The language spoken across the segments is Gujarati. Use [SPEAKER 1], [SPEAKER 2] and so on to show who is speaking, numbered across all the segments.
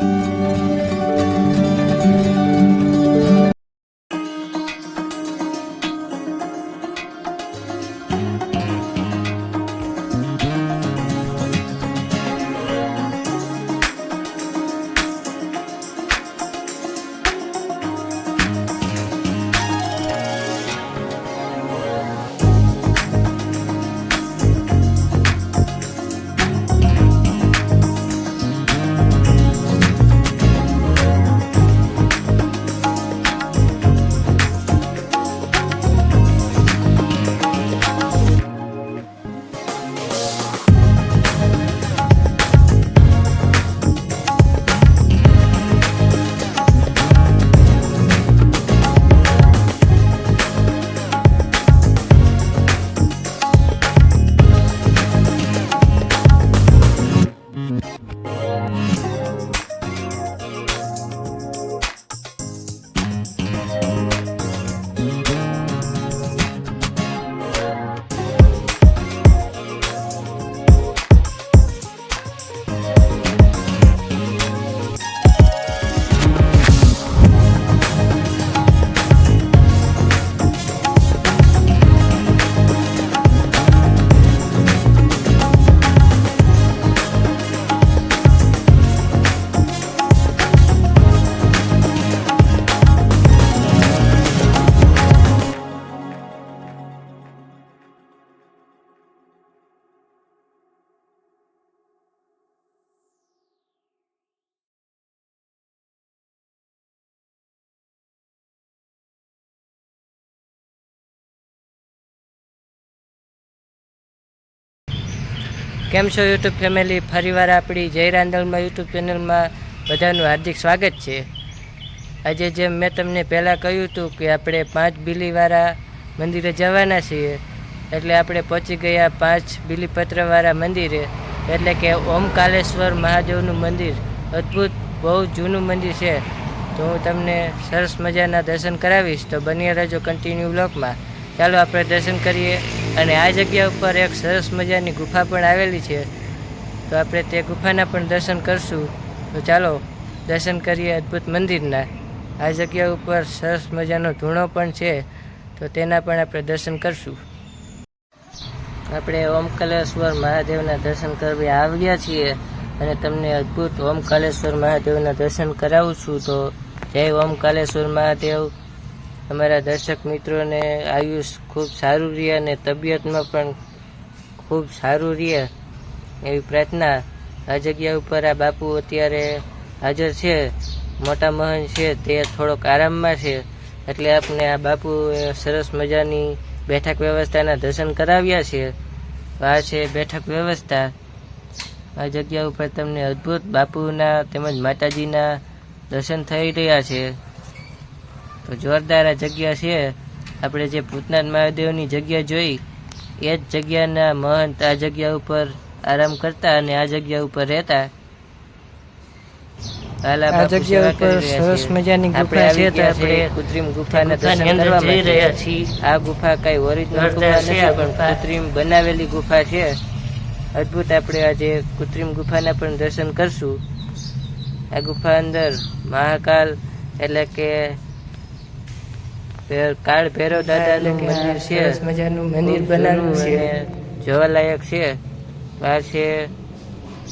[SPEAKER 1] Thank you. કેમ છો યુટ્યુબ ફેમિલી? ફરીવાર આપણી જય રાંદલમાં યુટ્યુબ ચેનલમાં બધાનું હાર્દિક સ્વાગત છે. આજે જેમ મેં તમને પહેલાં કહ્યું હતું કે આપણે પાંચ બિલીવાળા મંદિરે જવાના છીએ, એટલે આપણે પહોંચી ગયા પાંચ બિલીપત્રવાળા મંદિરે, એટલે કે ઓમકાલેશ્વર મહાદેવનું મંદિર. અદ્ભુત, બહુ જૂનું મંદિર છે. તો હું તમને સરસ મજાના દર્શન કરાવીશ. તો બની રહેજો કન્ટિન્યુ બ્લોકમાં ચાલો આપણે દર્શન કરીએ. અને આ જગ્યા ઉપર એક સરસ મજાની ગુફા પણ આવેલી છે. તો આપણે તે ગુફાના પણ દર્શન કરશું. તો ચાલો, દર્શન કરીએ અદ્ભુત મંદિરના. આ જગ્યા ઉપર સરસ મજાનો ધૂણો પણ છે. તો તેના પણ આપણે દર્શન કરશું. આપણે ઓમકાલેશ્વર મહાદેવના દર્શન કરવા આવ્યા છીએ અને તમને અદ્ભુત ઓમકાલેશ્વર મહાદેવના દર્શન કરાવું છું. તો જય ઓમકાલેશ્વર મહાદેવ. અમારા દર્શક મિત્રોને આયુષ ખૂબ સારું રહે અને તબિયતમાં પણ ખૂબ સારું રહે એવી પ્રાર્થના આ જગ્યા ઉપર આ બાપુ અત્યારે હાજર છે, મોટા મહન છે, તે થોડોક આરામમાં છે. એટલે આપણે આ બાપુ સરસ મજાની બેઠક વ્યવસ્થાના દર્શન કરાવ્યા છે. આ છે બેઠક વ્યવસ્થા. આ જગ્યા ઉપર તમને અદ્ભુત બાપુના તેમજ માતાજીના દર્શન થઈ રહ્યા છે. તો જોરદાર આ જગ્યા છે. આપણે જે ભૂતનાથ મહાદેવની જગ્યા જોઈ એ જ જગ્યાના મહંત આ જગ્યા ઉપર આરામ કરતા અને આ જગ્યા ઉપર રહેતા. આ
[SPEAKER 2] આ જગ્યા ઉપર સરસ મજાની ગુફા છે તો આપણે
[SPEAKER 1] કૃત્રિમ ગુફાના દર્શન કરવા
[SPEAKER 2] જઈ રહ્યા છીએ.
[SPEAKER 1] આ ગુફા કઈ ઓરિજિનલ ગુફા નથી પણ કૃત્રિમ બનાવેલી ગુફા છે. અદ્ભુત આપણે આજે કૃત્રિમ ગુફાના પણ દર્શન કરશું. આ ગુફા અંદર મહાકાલ એટલે કે કાળ ભૈરવ દાદાનું મંદિર છે.
[SPEAKER 2] મજાનું મંદિર
[SPEAKER 1] બનાવવું
[SPEAKER 2] બનાવ્યું છે.
[SPEAKER 1] જોવાલાયક છે. બહાર છે.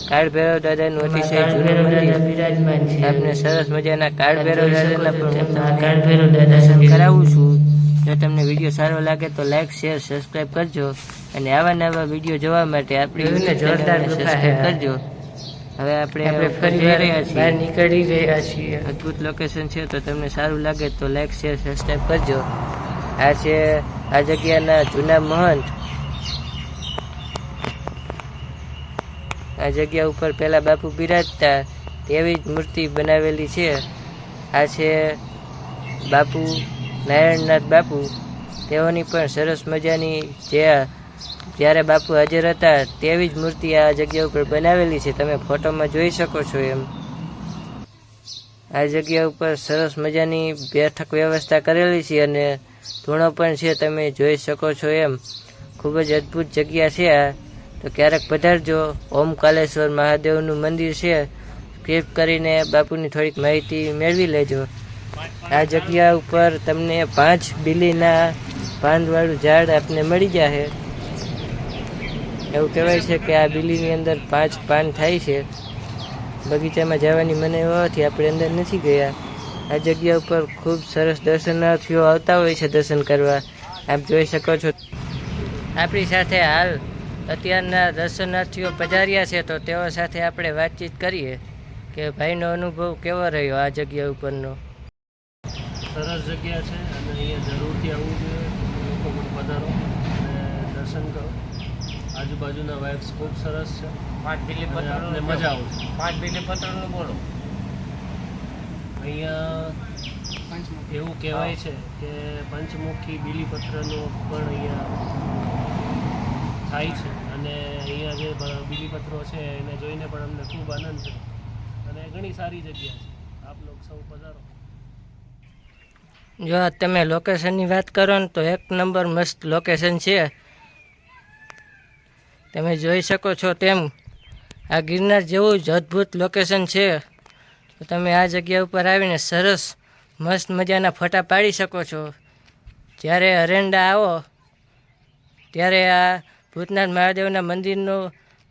[SPEAKER 1] કાળ ભૈરવ દાદાનું અતિશય જૂનું મંદિર.
[SPEAKER 2] બિરાજમાન છે.
[SPEAKER 1] આપને સરસ મજાના કાળ ભૈરવ દાદાના પણ
[SPEAKER 2] કાળ ભૈરવ દાદા
[SPEAKER 1] કરાવું છું. જો તમને વીડિયો સારો લાગે તો લાઈક શેર સબસ્ક્રાઈબ કરજો. અને આવા નવા વીડિયો જોવા માટે આપણી
[SPEAKER 2] જોરદાર છે.
[SPEAKER 1] કરજો. હવે આપણે
[SPEAKER 2] ફરી બહાર નીકળી રહ્યા છીએ.
[SPEAKER 1] અદ્ભુત લોકેશન છે તો તમને સારું લાગે તો લાઈક શેર સબસ્ક્રાઈબ કરજો. આ છે આ જગ્યાના જૂના મહંત. આ જગ્યા ઉપર પેલા બાપુ બિરાજતા તેવી જ મૂર્તિ બનાવેલી છે. આ છે બાપુ નારાયણનાથ બાપુ. તેઓની પણ સરસ મજાની જે જ્યારે બાપુ હાજર હતા, તેવી જ મૂર્તિ આ જગ્યા ઉપર બનાવેલી છે. તમે ફોટોમાં જોઈ શકો છો એમ. આ જગ્યા ઉપર સરસ મજાની બેઠક વ્યવસ્થા કરેલી છે અને ધૂણો પણ છે, તમે જોઈ શકો છો એમ. ખૂબ જ અદ્ભુત જગ્યા છે આ. તો ક્યારેક પધારજો. ઓમકાલેશ્વર મહાદેવનું મંદિર છે.
[SPEAKER 2] ક્લિક કરીને બાપુની થોડીક માહિતી મેળવી લેજો. આ જગ્યા ઉપર તમને પાંચ બિલીના પાંદવાળું ઝાડ આપને મળી જશે એવું કહેવાય છે કે આ બિલીની અંદર પાંચ પાન થાય છે. બગીચામાં જવાની મને હોવાથી આપણે અંદર નથી ગયા. આ જગ્યા ઉપર ખૂબ સરસ દર્શનાર્થીઓ આવતા હોય છે દર્શન કરવા. આપ જોઈ શકો છો. આપણી સાથે હાલ અત્યારના દર્શનાર્થીઓ પધાર્યા છે, તો તેઓ સાથે આપણે વાતચીત કરીએ કે ભાઈનો અનુભવ કેવો રહ્યો આ જગ્યા ઉપરનો?
[SPEAKER 3] સરસ જગ્યા છે, અને અહીંયા જરૂરથી આવવું જોઈએ. લોકો પધારો અને દર્શન કરો. આજુબાજુના વાઇબ્સ ખૂબ સરસ છે.
[SPEAKER 4] પાંચ
[SPEAKER 3] આપને
[SPEAKER 4] પત્રનું
[SPEAKER 3] મજા આવશે.
[SPEAKER 4] પાંચ બિલી પત્રનું બોલો.
[SPEAKER 3] અહીંયા એવું કહેવાય છે કે પંચમુખી બીલીપત્રનો પણ અહીંયા થાય છે. અને અહીંયા જે બીલીપત્રો છે એને જોઈને પણ અમને ખૂબ આનંદ છે અને ઘણી સારી જગ્યા છે. આપ લોકો સૌ પધારો.
[SPEAKER 2] જો તમે લોકેશનની વાત કરો ને તો એક નંબર મસ્ત લોકેશન છે. તમે જોઈ શકો છો તેમ આ ગિરનાર જેવું જ અદ્ભુત લોકેશન છે. તો તમે આ જગ્યા ઉપર આવીને સરસ મસ્ત મજાના ફોટા પાડી શકો છો. જ્યારે અરેન્ડા આવો, ત્યારે આ ભૂતનાથ મહાદેવના મંદિરનો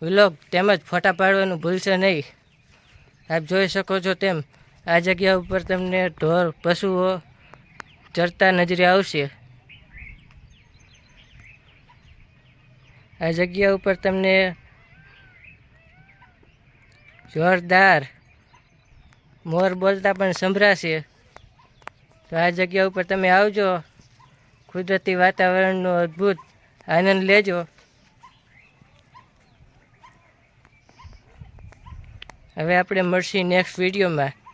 [SPEAKER 2] વિલોગ તેમજ ફોટા પાડવાનું ભૂલશે નહીં. આપ જોઈ શકો છો તેમ આ જગ્યા ઉપર તમને ઢોર, પશુઓ ચરતા નજરે આવશે. આ જગ્યા ઉપર તમને જોરદાર મોર બોલતા પણ સંભળાશે. તો આ જગ્યા ઉપર તમે આવજો. કુદરતી વાતાવરણનો અદ્ભુત આનંદ લેજો. હવે આપણે મળશે નેક્સ્ટ વિડીયોમાં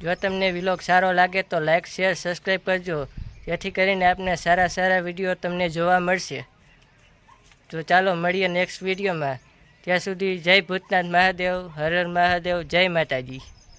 [SPEAKER 2] જો તમને વિલોગ સારો લાગે તો લાઇક શેર સબસ્ક્રાઈબ કરજો. જેથી કરીને આપને સારા સારા વીડિયો તમને જોવા મળશે. તો ચાલો મળીએ નેક્સ્ટ વિડીયોમાં ત્યાં સુધી જય ભૂતનાથ મહાદેવ, હર હર મહાદેવ, જય માતાજી.